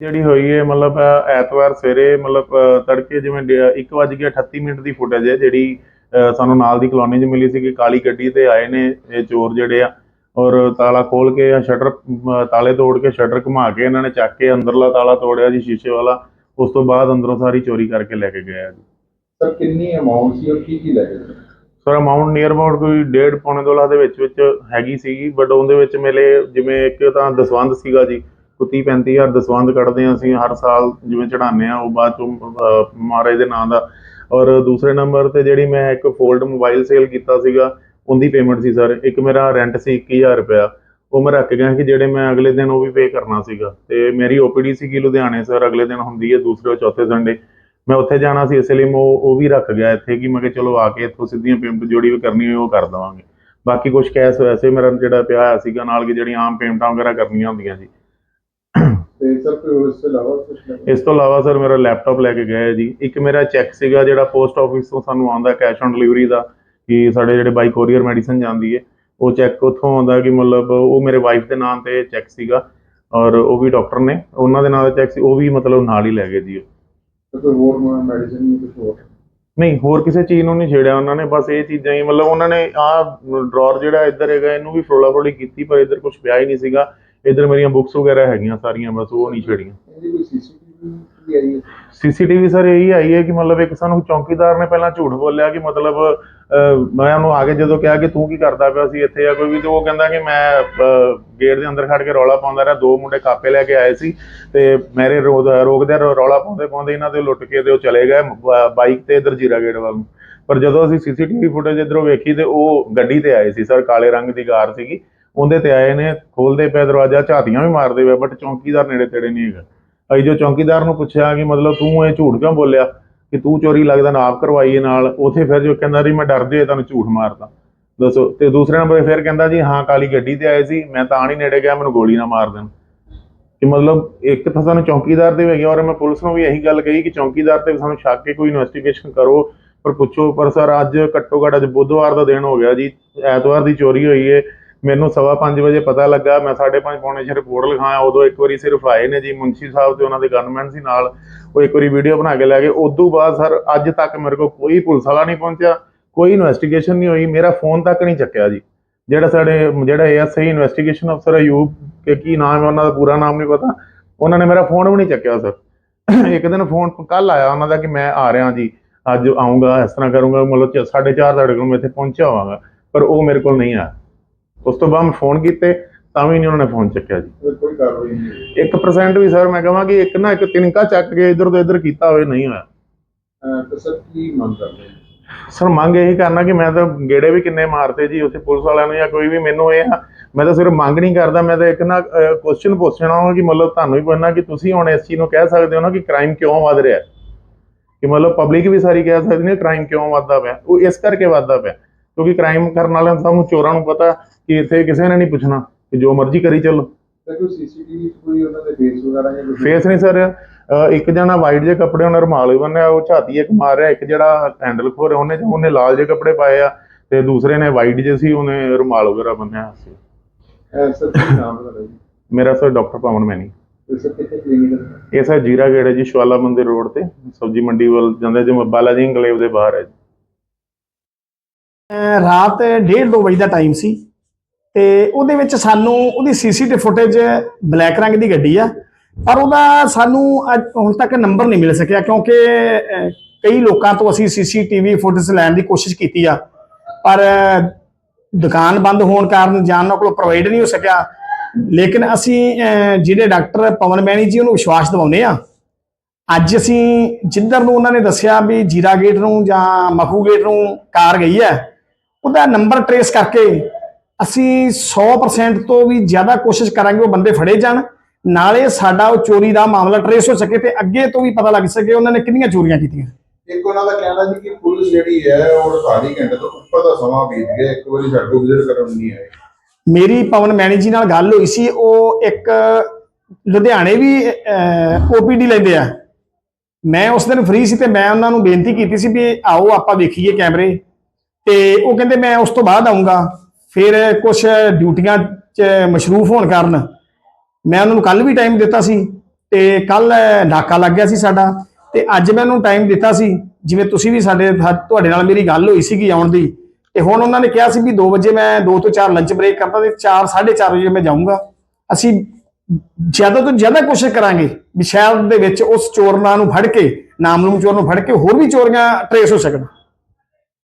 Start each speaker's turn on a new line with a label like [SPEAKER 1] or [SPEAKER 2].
[SPEAKER 1] ਜਿਹੜੀ ਹੋਈ ਹੈ ਮਤਲਬ ਐਤਵਾਰ ਸਵੇਰੇ ਮਤਲਬ ਤੜਕੇ ਜਿਵੇਂ 1:38 ਮਿੰਟ ਦੀ ਫੁਟੇਜ ਹੈ ਜਿਹੜੀ ਸਾਨੂੰ ਨਾਲ ਦੀ ਕਲੋਨੀ 'ਚ ਮਿਲੀ ਸੀ ਕਿ ਕਾਲੀ ਗੱਡੀ ਤੇ ਆਏ ਨੇ ਇਹ ਚੋਰ ਜਿਹੜੇ ਆ ਔਰ ਤਾਲਾ ਖੋਲ ਕੇ ਜਾਂ ਸ਼ਟਰ ਤਾਲੇ ਤੋੜ ਕੇ ਸ਼ਟਰ ਘੁਮਾ ਕੇ ਇਹਨਾਂ ਨੇ ਚੱਕ ਕੇ ਅੰਦਰਲਾ ਤਾਲਾ ਤੋੜਿਆ ਜੀ ਸ਼ੀਸ਼ੇ ਵਾਲਾ ਉਸ ਤੋਂ ਬਾਅਦ ਅੰਦਰੋਂ ਸਾਰੀ ਚੋਰੀ ਕਰਕੇ ਲੈ ਕੇ ਗਏ ਆ ਜੀ।
[SPEAKER 2] ਸਰ ਕਿੰਨੀ ਅਮਾਉਂਟ ਸੀ ਔਰ ਕੀ ਕੀ ਲੈ ਗਏ?
[SPEAKER 1] ਸਰ ਅਮਾਉਂਟ ਨੀਅਰ ਅਬਾਊਟ ਕੋਈ 1.5 ਪੌਣੇ ਲੱਖ ਦੇ ਵਿੱਚ ਵਿੱਚ ਹੈਗੀ ਸੀਗੀ ਬਟ ਉਹਦੇ ਵਿੱਚ ਮੇਲੇ ਜਿਵੇਂ ਇੱਕ ਤਾਂ ਦਸਵੰਧ ਸੀਗਾ ਜੀ ਕੋਈ 30 35000 ਦਸਵੰਧ ਕੱਢਦੇ ਹਾਂ ਅਸੀਂ, ਹਰ ਸਾਲ ਜਿਵੇਂ ਚੜਾਉਂਦੇ ਆ ਉਹ ਬਾਅਦ ਚੋਂ ਮਹਾਰਾਜ ਦੇ ਨਾਂ ਦਾ। ਔਰ ਦੂਸਰੇ ਨੰਬਰ ਤੇ ਜਿਹੜੀ ਮੈਂ ਇੱਕ ਫੋਲਡ ਮੋਬਾਈਲ ਸੇਲ ਕੀਤਾ ਸੀਗਾ, ਉਹਦੀ ਪੇਮੈਂਟ ਸੀ ਸਰ ਇੱਕ ਮੇਰਾ ਰੈਂਟ ਸੀ 21000 ਰੁਪਇਆ। ਉਹ ਮੈਂ ਰੱਖ ਗਿਆ ਕਿ ਜਿਹੜੇ ਮੈਂ ਅਗਲੇ ਦਿਨ ਉਹ ਵੀ ਪੇ ਕਰਨਾ ਸੀਗਾ। ਤੇ ਮੇਰੀ ਓਪੀਡੀ ਸੀਗੀ ਲੁਧਿਆਣੇ ਸਰ ਅਗਲੇ ਦਿਨ ਹੁੰਦੀ ਹੈ ਦੂਸਰੇ ਔਰ ਚੌਥੇ ਸੰਡੇ ਮੈਂ ਉੱਥੇ ਜਾਣਾ ਸੀ, ਇਸ ਲਈ ਮੈਂ ਉਹ ਵੀ ਰੱਖ ਗਿਆ ਇੱਥੇ ਕਿ ਮੈਂ ਕਿ ਚਲੋ ਆ ਕੇ ਇੱਥੋਂ ਸਿੱਧੀਆਂ ਪੇਮੈਂਟ ਜਿਹੜੀ ਵੀ ਕਰਨੀ ਹੋਈ ਉਹ ਕਰ ਦੇਵਾਂਗੇ। ਬਾਕੀ ਕੁਝ ਕੈਸ਼ ਵੈਸੇ ਮੇਰਾ ਜਿਹੜਾ ਪਿਆ ਹੋਇਆ ਸੀਗਾ, ਨਾਲ ਕਿ ਜਿਹੜੀਆਂ ਆਮ ਪੇਮੈਂਟਾਂ ਵਗੈਰਾ ਕਰਨੀਆਂ ਹੁੰਦੀਆਂ ਸੀ।
[SPEAKER 2] ਤੇ ਸਰ ਕੋਈ ਉਸ ਤੋਂ ਇਲਾਵਾ ਕੁਝ
[SPEAKER 1] ਇਸ ਤੋਂ ਇਲਾਵਾ ਸਰ ਮੇਰਾ ਲੈਪਟਾਪ ਲੈ ਕੇ ਗਏ ਜੀ। ਇੱਕ ਮੇਰਾ ਚੈੱਕ ਸੀਗਾ ਜਿਹੜਾ ਪੋਸਟ ਆਫਿਸ ਤੋਂ ਸਾਨੂੰ ਆਉਂਦਾ ਕੈਸ਼ ਔਨ ਡਿਲੀਵਰੀ ਦਾ ਕਿ ਸਾਡੇ ਜਿਹੜੇ ਬਾਈ ਕੋਰੀਅਰ ਮੈਡੀਸਨ ਜਾਂਦੀ ਹੈ ਉਹ ਚੈੱਕ ਉੱਥੋਂ ਆਉਂਦਾ ਕਿ ਮਤਲਬ ਉਹ ਮੇਰੇ ਵਾਈਫ ਦੇ ਨਾਮ ਤੇ ਚੈੱਕ ਸੀਗਾ ਔਰ ਉਹ ਵੀ ਡਾਕਟਰ ਨੇ ਉਹਨਾਂ ਦੇ ਨਾਂ ਦਾ ਚੈੱਕ ਸੀ ਉਹ ਵੀ ਮਤਲਬ ਨਾਲ ਹੀ ਲੈ ਗਏ ਜੀ।
[SPEAKER 2] ਤੇ ਕੋਈ ਹੋਰ ਮੈਡੀਸਿਨ ਨਹੀਂ ਕੁਝ ਹੋਰ?
[SPEAKER 1] ਨਹੀਂ ਹੋਰ ਕਿਸੇ ਚੀਜ਼ ਨੂੰ ਨਹੀਂ ਛੇੜਿਆ ਉਹਨਾਂ ਨੇ ਬਸ ਇਹ ਚੀਜ਼ਾਂ ਹੀ ਮਤਲਬ ਉਹਨਾਂ ਨੇ ਆਹ ਡਰਾਅਰ ਜਿਹੜਾ ਇੱਧਰ ਹੈਗਾ ਇਹਨੂੰ ਵੀ ਫਰੋਲਾ ਫਰੋਲੀ ਕੀਤੀ ਪਰ ਇੱਧਰ ਕੁਝ ਪਿਆ ਹੀ ਨਹੀਂ ਸੀਗਾ। ਇੱਧਰ ਮੇਰੀਆਂ ਬੁੱਕਸ ਵਗੈਰਾ ਹੈਗੀਆਂ ਸਾਰੀਆਂ ਬਸ ਉਹ ਨਹੀਂ ਛੇੜੀਆਂ।
[SPEAKER 2] ਇਹਦੀ ਕੋਈ ਸੀਸੀਟੀਵੀ ਵੀ ਆਈ ਹੈ?
[SPEAKER 1] ਸੀਸੀਟੀਵੀ ਸਰ ਇਹੀ ਆਈ ਹੈ ਕਿ ਮਤਲਬ ਇੱਕ ਸਾਨੂੰ ਚੌਕੀਦਾਰ ਨੇ ਪਹਿਲਾਂ ਝੂਠ ਬੋਲਿਆ ਕਿ ਮਤਲਬ ਮੈਂ ਉਹਨੂੰ ਆਗੇ ਜਦੋਂ ਕਿਹਾ ਕਿ ਤੂੰ ਕੀ ਕਰਦਾ ਪਿਆ ਸੀ ਇੱਥੇ ਆ ਕੋਈ ਵੀ ਤੇ ਉਹ ਕਹਿੰਦਾ ਕਿ ਮੈਂ ਗੇਟ ਦੇ ਅੰਦਰ ਖੜ ਕੇ ਰੌਲਾ ਪਾਉਂਦਾ ਰਿਹਾ। ਦੋ ਮੁੰਡੇ ਕਾਪੇ ਲੈ ਕੇ ਆਏ ਸੀ ਤੇ ਮੇਰੇ ਰੋਕ- ਰੋਕਦੇ ਰੌਲਾ ਪਾਉਂਦੇ ਪਾਉਂਦੇ ਇਹਨਾਂ ਦੇ ਲੁੱਟ ਕੇ ਤੇ ਉਹ ਚਲੇ ਗਏ ਬਾਈਕ ਤੇ ਇਧਰ ਜੀਰਾ ਗੇਟ ਵੱਲ ਪਰ ਜਦੋਂ ਅਸੀਂ ਸੀਸੀਟੀਵੀ ਫੁਟੇਜ ਇਧਰੋਂ ਵੇਖੀ ਤੇ ਉਹ ਗੱਡੀ ਤੇ ਆਏ ਸੀ ਸਰ ਕਾਲੇ ਰੰਗ ਦੀ ਕਾਰ ਸੀਗੀ। ਉਹਦੇ ਤੇ ਆਏ ਨੇ, ਖੋਲਦੇ ਪਏ ਦਰਵਾਜ਼ਾ, ਝਾਤੀਆਂ ਵੀ ਮਾਰਦੇ ਪਏ ਬਟ ਚੌਕੀਦਾਰ ਨੇੜੇ ਤੇੜੇ ਨਹੀਂ ਹੈਗਾ। ਅਸੀਂ ਜੋ ਚੌਕੀਦਾਰ ਨੂੰ ਪੁੱਛਿਆ ਕਿ ਮਤਲਬ ਤੂੰ ਇਹ ਝੂਠ ਕਿਉਂ ਬੋਲਿਆ? ਕਿ ਤੂੰ ਚੋਰੀ ਲੱਗਦਾ ਨਾ ਆਪ ਕਰਵਾਈਏ ਨਾਲ, ਉਥੇ ਫਿਰ ਜੋ ਕਹਿੰਦਾ ਜੀ ਮੈਂ ਡਰਦੇ ਤੁਹਾਨੂੰ ਝੂਠ ਮਾਰਦਾ। ਦੱਸੋ, ਤੇ ਦੂਸਰੇ ਨੰਬਰ ਫਿਰ ਕਹਿੰਦਾ ਜੀ, ਹਾਂ, ਕਾਲੀ ਗੱਡੀ ਤੇ ਆਏ ਸੀ, ਮੈਂ ਤਾਂ ਨਹੀਂ ਨੇੜੇ ਗਿਆ, ਮੈਨੂੰ ਗੋਲੀ ਨਾ ਮਾਰ ਦੇਣ। ਕਿ ਮਤਲਬ ਇੱਕ ਤਾਂ ਸਾਨੂੰ ਚੌਕੀਦਾਰ ਤੇ ਵੀ ਔਰ ਮੈਂ ਪੁਲਿਸ ਨੂੰ ਵੀ ਇਹੀ ਗੱਲ ਕਹੀ ਕਿ ਚੌਕੀਦਾਰ ਤੇ ਸਾਨੂੰ ਸ਼ੱਕ ਕੇ ਕੋਈ ਇਨਵੈਸਟੀਗੇਸ਼ਨ ਕਰੋ, ਪਰ ਪੁੱਛੋ, ਪਰ ਸਰ, ਅੱਜ ਘੱਟੋ ਘੱਟ ਅੱਜ ਬੁੱਧਵਾਰ ਦਾ ਦਿਨ ਹੋ ਗਿਆ ਜੀ, ਐਤਵਾਰ ਦੀ ਚੋਰੀ ਹੋਈ ਏ ਮੈਨੂੰ ਸਵਾ ਪੰਜ ਵਜੇ ਪਤਾ ਲੱਗਾ, ਮੈਂ 5:30 ਪੌਣੇ 'ਚ ਰਿਪੋਰਟ ਲਿਖਾਇਆ ਉਦੋਂ ਇੱਕ ਵਾਰੀ ਸਿਰਫ ਆਏ ਨੇ ਜੀ ਮੁੰਸ਼ੀ ਸਾਹਿਬ ਤੇ ਉਹਨਾਂ ਦੇ ਗਨਮੈਨ ਸੀ ਨਾਲ, ਉਹ ਇੱਕ ਵਾਰੀ ਵੀਡੀਓ ਬਣਾ ਕੇ ਲੈ ਗਏ। ਉਦੋਂ ਬਾਅਦ ਸਰ, ਅੱਜ ਤੱਕ ਮੇਰੇ ਕੋਲ ਕੋਈ ਪੁਲਿਸ ਵਾਲਾ ਨਹੀਂ ਪਹੁੰਚਿਆ, ਕੋਈ ਇਨਵੈਸਟੀਗੇਸ਼ਨ ਨਹੀਂ ਹੋਈ, ਮੇਰਾ ਫੋਨ ਤੱਕ ਨਹੀਂ ਚੱਕਿਆ ਜੀ। ਜਿਹੜਾ ਸਾਡੇ, ਜਿਹੜਾ ਏਐਸਆਈ ਇਨਵੈਸਟੀਗੇਸ਼ਨ ਅਫਸਰ ਹੈ ਯੂਪ ਕਿ ਕੀ ਨਾਮ ਹੈ, ਉਹਨਾਂ ਦਾ ਪੂਰਾ ਨਾਮ ਨਹੀਂ ਪਤਾ, ਉਹਨਾਂ ਨੇ ਮੇਰਾ ਫੋਨ ਵੀ ਨਹੀਂ ਚੱਕਿਆ ਸਰ। ਇੱਕ ਦਿਨ ਫੋਨ ਕੱਲ ਆਇਆ ਉਹਨਾਂ ਦਾ ਕਿ ਮੈਂ ਆ ਰਿਹਾ ਜੀ, ਅੱਜ ਆਉਂਗਾ ਇਸ ਤਰ੍ਹਾਂ ਕਰੂੰਗਾ, ਮਤਲਬ 4:30 ਤੁਹਾਡੇ ਕੋਲ ਮੈਂ ਇੱਥੇ ਪਹੁੰਚਿਆ ਹੋਵਾਂਗਾ, ਪਰ ਉਹ ਮੇਰੇ ਕੋਲ ਨਹੀਂ ਆਇਆ। ਉਸ ਤੋਂ ਬਾਅਦ ਮੈਂ ਫੋਨ ਕੀਤੇ ਤਾਂ ਵੀ ਨਹੀਂ ਉਹਨਾਂ ਨੇ ਫੋਨ ਚੱਕਿਆ ਜੀ।
[SPEAKER 2] ਕੋਈ ਕਾਰਵਾਈ ਨਹੀਂ ਹੋਈ।
[SPEAKER 1] 1% ਵੀ ਸਰ ਮੈਂ ਕਹਾਂ ਕਿ ਇੱਕ ਨਾ ਇੱਕ ਤਿਨਕਾ ਚੱਕ ਕੇ ਇਧਰ ਤੋਂ ਇਧਰ ਕੀਤਾ ਹੋਵੇ ਨਹੀਂ ਹੋਇਆ।
[SPEAKER 2] ਤੇ ਸਰ ਕੀ ਮੰਗ ਕਰਦੇ ਹੋ?
[SPEAKER 1] ਸਰ ਮੰਗ ਇਹੀ ਕਰਨਾ ਕਿ ਮੈਂ ਤਾਂ ਗੇੜੇ ਵੀ ਕਿੰਨੇ ਮਾਰਤੇ ਜੀ ਉੱਥੇ ਪੁਲਿਸ ਵਾਲਿਆਂ ਨੂੰ ਜਾਂ ਕੋਈ ਵੀ ਮੈਨੂੰ ਇਹ ਆ ਮੈਂ ਤਾਂ ਸਿਰਫ ਮੰਗ ਨਹੀਂ ਕਰਦਾ ਮੈਂ ਤਾਂ ਇੱਕ ਨਾ ਕੁਐਸਚਨ ਪੁੱਛਣਾ ਵਾ ਕਿ ਮਤਲਬ ਤੁਹਾਨੂੰ ਵੀ ਪੁੱਛਣਾ ਕਿ ਤੁਸੀਂ ਹੁਣ ਇਸ ਚੀਜ਼ ਨੂੰ ਕਹਿ ਸਕਦੇ ਹੋ ਨਾ ਕਿ ਕ੍ਰਾਈਮ ਕਿਉਂ ਵੱਧ ਰਿਹਾ ਹੈ। ਕਿ ਮਤਲਬ ਪਬਲਿਕ ਵੀ ਸਾਰੀ ਕਹਿ ਸਕਦੀ ਨੇ ਕ੍ਰਾਈਮ ਕਿਉਂ ਵੱਧਦਾ ਪਿਆ। ਉਹ ਇਸ ਕਰਕੇ ਵੱਧਦਾ ਪਿਆ। ਕਿਉਂਕਿ ਕ੍ਰਾਈਮ ਕਰਨ ਵਾਲਿਆਂ ਨੂੰ ਸਭ ਨੂੰ ਚੋਰਾਂ ਨੂੰ ਪਤਾ ਕਿ ਇੱਥੇ ਕਿਸੇ ਨੇ ਨਹੀਂ ਪੁੱਛਣਾ ਕਿ ਜੋ ਮਰਜ਼ੀ ਕਰੀ ਚੱਲੋ।
[SPEAKER 2] ਤੇ ਕੋਈ ਸੀਸੀਟੀਵੀ ਕੋਈ ਉਹਨਾਂ ਦੇ ਫੇਸ ਵਗੈਰਾ ਜਾਂ ਕੁਛ?
[SPEAKER 1] ਫੇਸ ਨਹੀਂ ਸਰ। ਇੱਕ ਜਣਾ ਵਾਈਟ ਜਿਹੇ ਕੱਪੜੇ ਉਹਨੇ ਰੁਮਾਲ ਵੀ ਬੰਨਿਆ ਉਹ ਛਾਤੀ ਇੱਕ ਮਾਰ ਰਿਹਾ ਇੱਕ ਜਿਹੜਾ ਹੈਂਡਲ ਖੋਰ ਉਹਨੇ ਉਹਨੇ ਲਾਲ ਜਿਹੇ ਕੱਪੜੇ ਪਾਏ ਆ ਤੇ ਦੂਸਰੇ ਨੇ ਵਾਈਟ ਜਿਹੇ ਸੀ ਉਹਨੇ ਰੁਮਾਲ ਵਗੈਰਾ ਬੰਨਿਆ ਸੀ।
[SPEAKER 2] ਸਰ ਕੀ ਨਾਮ ਹੈ ਜੀ?
[SPEAKER 1] ਮੇਰਾ ਸਰ ਡਾਕਟਰ ਪਵਨ ਮੈਨੀ।
[SPEAKER 2] ਹੈ?
[SPEAKER 1] ਇਹ ਸਰ ਜੀਰਾ ਗੇੜ ਹੈ ਜੀ ਸ਼ਵਾਲਾ ਮੰਦਿਰ ਰੋਡ ਤੇ ਸਬਜੀ ਮੰਡੀ ਵੱਲ ਜਾਂਦੇ ਜਿਵੇਂ ਬਾਲਾਜੀ ਇੰਕਲੇਵ ਦੇ ਬਾਹਰ ਹੈ ਜੀ।
[SPEAKER 3] ਰਾਤ 1:30 ਵਜੇ ਦਾ ਟਾਈਮ ਸੀ ਤੇ ਉਹਦੇ ਵਿੱਚ ਸਾਨੂੰ ਉਹਦੀ ਸੀਸੀਟੀਵੀ ਫੁਟੇਜ ਬਲੈਕ ਰੰਗ ਦੀ ਗੱਡੀ ਆ, ਪਰ ਉਹਦਾ ਸਾਨੂੰ ਅੱਜ ਹੁਣ ਤੱਕ ਨੰਬਰ ਨਹੀਂ ਮਿਲ ਸਕਿਆ ਕਿਉਂਕਿ ਕਈ ਲੋਕਾਂ ਤੋਂ ਅਸੀਂ ਸੀਸੀਟੀਵੀ ਫੁਟੇਜ ਲੈਣ ਦੀ ਕੋਸ਼ਿਸ਼ ਕੀਤੀ ਆ, ਪਰ ਦੁਕਾਨ ਬੰਦ ਹੋਣ ਕਾਰਨ ਜਾਂ ਉਹਨਾਂ ਕੋਲ ਪ੍ਰੋਵਾਈਡ ਨਹੀਂ ਹੋ ਸਕਿਆ। ਲੇਕਿਨ ਅਸੀਂ ਜਿਹੜੇ ਡਾਕਟਰ ਪਵਨ ਮੈਣੀ ਜੀ, ਉਹਨੂੰ ਵਿਸ਼ਵਾਸ ਦਿਵਾਉਂਦੇ ਆ। ਅੱਜ ਅਸੀਂ ਜਿੱਧਰ ਨੂੰ ਉਹਨਾਂ ਨੇ ਦੱਸਿਆ ਵੀ ਜੀਰਾ ਗੇਟ ਨੂੰ ਜਾਂ ਮਖੂ ਗੇਟ ਨੂੰ ਕਾਰ ਗਈ ਹੈ। ਉਹਦਾ ਨੰਬਰ ਟਰੇਸ ਕਰਕੇ ਅਸੀਂ 100% ਤੋਂ ਵੀ ਜ਼ਿਆਦਾ ਕੋਸ਼ਿਸ਼ ਕਰਾਂਗੇ ਉਹ ਬੰਦੇ ਫੜੇ ਜਾਣ। ਨਾਲੇ ਸਾਡਾ ਉਹ ਚੋਰੀ ਦਾ ਮਾਮਲਾ ਟਰੇਸ ਹੋ ਸਕੇ ਤੇ ਅੱਗੇ ਤੋਂ ਵੀ ਪਤਾ ਲੱਗ ਸਕੇ ਉਹਨਾਂ ਨੇ ਕਿੰਨੀਆਂ ਚੋਰੀਆਂ ਕੀਤੀਆਂ।
[SPEAKER 2] ਇੱਕ ਉਹਨਾਂ ਦਾ ਕਹਿਣਾ ਸੀ ਕਿ ਪੁਲਿਸ ਜਿਹੜੀ ਹੈ ਉਹ 48 ਘੰਟੇ ਤੋਂ ਉੱਪਰ ਦਾ ਸਮਾਂ ਬੀਤ ਗਿਆ ਇੱਕ ਵਾਰੀ ਸਾਡੇ ਵਿਜ਼ਿਟ ਕਰਨ ਨਹੀਂ ਆਏ।
[SPEAKER 3] ਮੇਰੀ ਪਵਨ ਮੈਣੀ ਜੀ ਨਾਲ ਗੱਲ ਹੋਈ ਸੀ ਉਹ ਇੱਕ ਲੁਧਿਆਣੇ ਵੀ ਓਪੀਡੀ ਲੈਂਦੇ ਆ। ਮੈਂ ਉਸ ਦਿਨ ਫ੍ਰੀ ਸੀ ਤੇ ਮੈਂ ਉਹਨਾਂ ਨੂੰ ਬੇਨਤੀ ਕੀਤੀ ਸੀ ਵੀ ਆਓ ਆਪਾਂ ਵੇਖੀਏ ਕੈਮਰੇ। ਤੇ ਉਹ ਕਹਿੰਦੇ ਮੈਂ ਉਸ ਤੋਂ ਬਾਅਦ ਆਉਂਗਾ ਫਿਰ ਕੁਝ ਡਿਊਟੀਆਂ 'ਚ ਮਸ਼ਰੂਫ ਹੋਣ ਕਾਰਨ ਮੈਂ ਉਹਨਾਂ ਨੂੰ ਕੱਲ ਵੀ ਟਾਈਮ ਦਿੱਤਾ ਸੀ ਤੇ ਕੱਲ ਨਾਕਾ ਲੱਗ ਗਿਆ ਸੀ ਸਾਡਾ ਤੇ ਅੱਜ ਮੈਂ ਉਹਨੂੰ ਟਾਈਮ ਦਿੱਤਾ ਸੀ। ਜਿਵੇਂ ਤੁਸੀਂ ਵੀ ਸਾਡੇ ਤੁਹਾਡੇ ਨਾਲ ਮੇਰੀ ਗੱਲ ਹੋਈ ਸੀਗੀ ਆਉਣ ਦੀ ਤੇ ਹੁਣ ਉਹਨਾਂ ਨੇ ਕਿਹਾ ਸੀ ਵੀ 2 ਵਜੇ ਮੈਂ 2 ਤੋਂ 4 ਲੰਚ ਬ੍ਰੇਕ ਕਰਦਾ ਤੇ 4 4:30 ਵਜੇ ਮੈਂ ਜਾਊਂਗਾ। ਅਸੀਂ ਜ਼ਿਆਦਾ ਤੋਂ ਜ਼ਿਆਦਾ ਕੋਸ਼ਿਸ਼ ਕਰਾਂਗੇ ਵੀ ਸ਼ਹਿਰ ਦੇ ਵਿੱਚ ਉਸ ਚੋਰਨਾਂ ਨੂੰ ਫੜ ਕੇ ਨਾਮਲੂਮ ਚੋਰ ਨੂੰ ਫੜ ਕੇ ਹੋਰ ਵੀ ਚੋਰੀਆਂ ਟਰੇਸ ਹੋ ਸਕਣ।